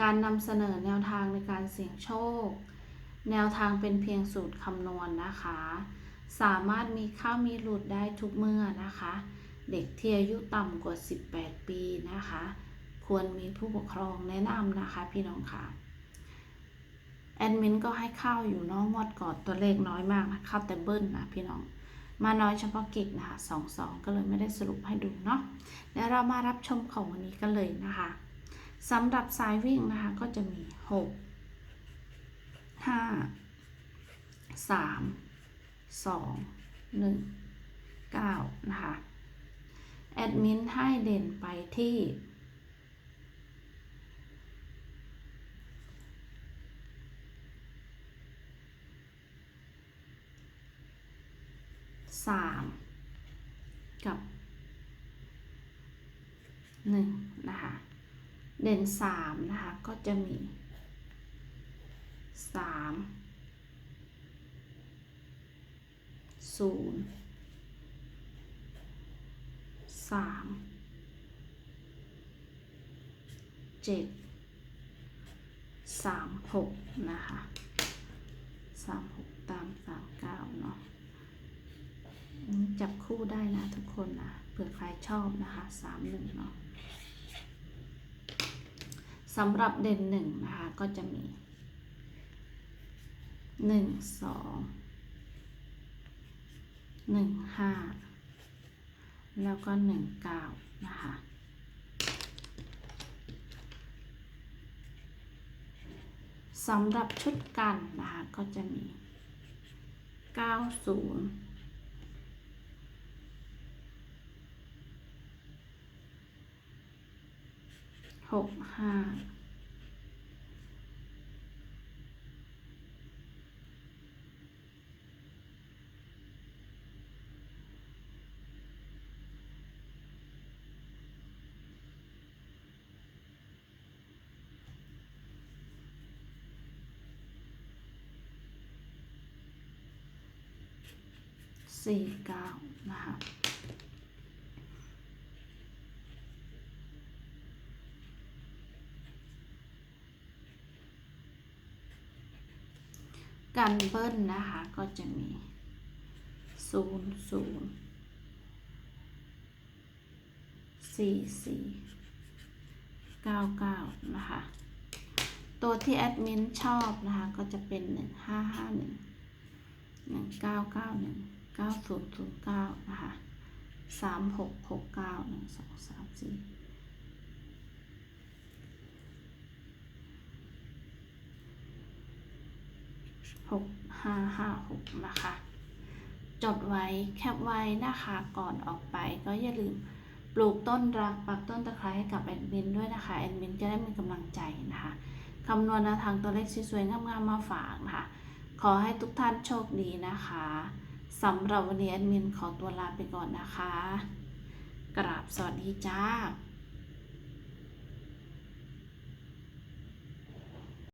การนำเสนอแนวทางในการเสี่ยงโชค แนวทางเป็นเพียงสูตรคำนวณนะคะ สามารถมีเข้ามีหลุดได้ทุกเมื่อนะคะ เด็กที่อายุต่ำกว่า 18 ปีนะคะ ควรมีผู้ปกครองแนะนำนะคะพี่น้องค่ะ แอดมินก็ให้เข้าอยู่น้องงวดก่อนตัวเลขน้อยมากนะเข้าแต่เบิ้ลนะพี่น้องมาน้อยเฉพาะกิจนะคะสองสองก็เลยไม่ได้สรุปให้ดูเนาะเดี๋ยวเรามารับชมของวันนี้กันเลยนะคะ สำหรับสายวิ่งนะคะ ก็จะมีหกห้าสามสองหนึ่งเก้านะคะ แอดมินให้เด่นไปที่สามกับหนึ่งนะคะ เด่นสามนะคะ ก็จะมีสามศูนย์สามเจ็ดสามหกนะคะสามหกตามสามเก้าเนาะจับคู่ได้นะทุกคนนะเผื่อใครชอบนะคะสามหนึ่งเนาะ สำหรับเด่นหนึ่งนะคะ ก็จะมีหนึ่งสองหนึ่งห้าแล้วก็หนึ่งเก้านะคะสำหรับชุดกันนะคะ ก็จะมีเก้าศูนย์ หกห้าสี่เก้านะคะ กันเบิ้ลนะคะ ก็จะมีศูนย์ศูนย์สี่สี่เก้าเก้านะคะ ตัวที่แอดมินชอบนะคะ ก็จะเป็นหนึ่งห้าห้าหนึ่งหนึ่งเก้าเก้าหนึ่งเก้าศูนย์ศูนย์เก้านะคะสามหกหกเก้าหนึ่งสองสามสี่ หกห้าห้าหกนะคะ จดไว้แคปไว้นะคะก่อนออกไปก็อย่าลืมปลูกต้นรักปักต้นตะไคร้ให้กับแอดมินด้วยนะคะแอดมินจะได้มีกำลังใจนะคะคำนวณแนวทางตัวเลขสวยๆงามๆมาฝากนะคะ ขอให้ทุกท่านโชคดีนะคะสำหรับวันนี้แอดมินขอตัวลาไปก่อนนะคะ กราบสวัสดีจ้า